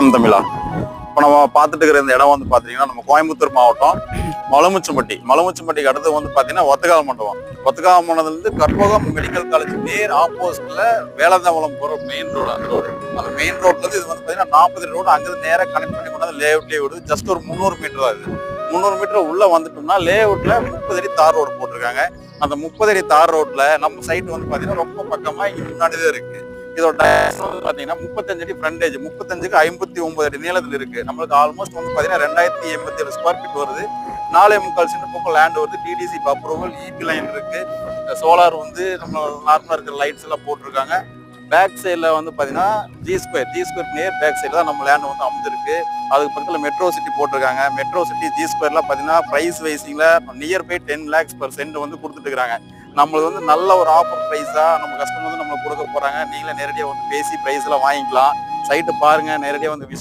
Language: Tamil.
வணக்கம் தமிழா. இப்போ நம்ம பார்த்துட்டு இருக்கிற இந்த இடம் வந்து பார்த்தீங்கன்னா நம்ம கோயம்புத்தூர் மாவட்டம் மலமுச்சம்பட்டி. மலமுச்சம்பட்டிக்கு அடுத்து வந்து பார்த்தீங்கன்னா ஒத்தகால் மண்டபம். ஒத்தகால் மண்டபத்துலேருந்து கற்பகம் மெடிக்கல் காலேஜ் நேர் ஆப்போசிட்டில் வேலந்தாவளம் போகிற மெயின் ரோடு அந்த ரோடு அந்த மெயின் ரோட்லேருந்து இது வந்து பார்த்தீங்கன்னா நாற்பது ரோடு அங்கேருந்து நேராக கனெக்ட் பண்ணி கொண்டாந்து லே அவுட்லேயே விடுது. ஜஸ்ட் ஒரு முந்நூறு மீட்டர் தான் இது. முந்நூறு மீட்டர் உள்ளே வந்துட்டோம்னா லே அவுட்டில் முப்பது அடி தார் ரோடு போட்டிருக்காங்க. அந்த முப்பது அடி தார் ரோட்டில் நம்ம சைட் வந்து பார்த்தீங்கன்னா ரொம்ப பக்கமாக இங்கே முன்னாடி தான் இருக்குது இதோட வந்து பாத்தீங்கன்னா முப்பத்தஞ்சு அடி ஃப்ரண்டேஜ் முப்பத்தஞ்சுக்கு ஐம்பத்தி ஒன்பது அடி நீளத்தில் இருக்கு. நம்மளுக்கு ஆல்மோஸ்ட் வந்து பாத்தீங்கன்னா ரெண்டாயிரத்தி எண்பத்தி ஏழு ஸ்கொயர் ஃபீட் வருது. நாலே முக்கால் சின்ன பக்கம் லேண்ட் வருது. டிடிசி அப்ரூவல் இபி லைன் இருக்கு. சோலார் வந்து நம்ம நார்மலா இருக்கிற லைட்ஸ் எல்லாம் போட்டிருக்காங்க. பேக் சைடில் வந்து பார்த்தீங்கன்னா ஜி ஸ்கொயர் ஜி ஸ்கொயர் நேர் பேக் சைடு தான் நம்ம லேண்ட் வந்து அமைஞ்சிருக்கு அதுக்கு பக்கத்தில் மெட்ரோ சிட்டி போட்டிருக்காங்க. மெட்ரோ சிட்டி ஜி ஸ்கொயர்லாம் பார்த்தீங்கன்னா price வைஸிங்கில் near by ten lakhs per cent வந்து கொடுத்துட்டு இருக்கிறாங்க. நம்மளுக்கு வந்து நல்ல ஒரு ஆஃபர் ப்ரைஸாக நம்ம கஸ்டமர் வந்து நம்மளுக்கு கொடுக்க போகிறாங்க நீங்களே நேரடியாக வந்து பேசி ப்ரைஸ்லாம் வாங்கிக்கலாம். சைட்டு பாருங்கள் நேரடியாக வந்து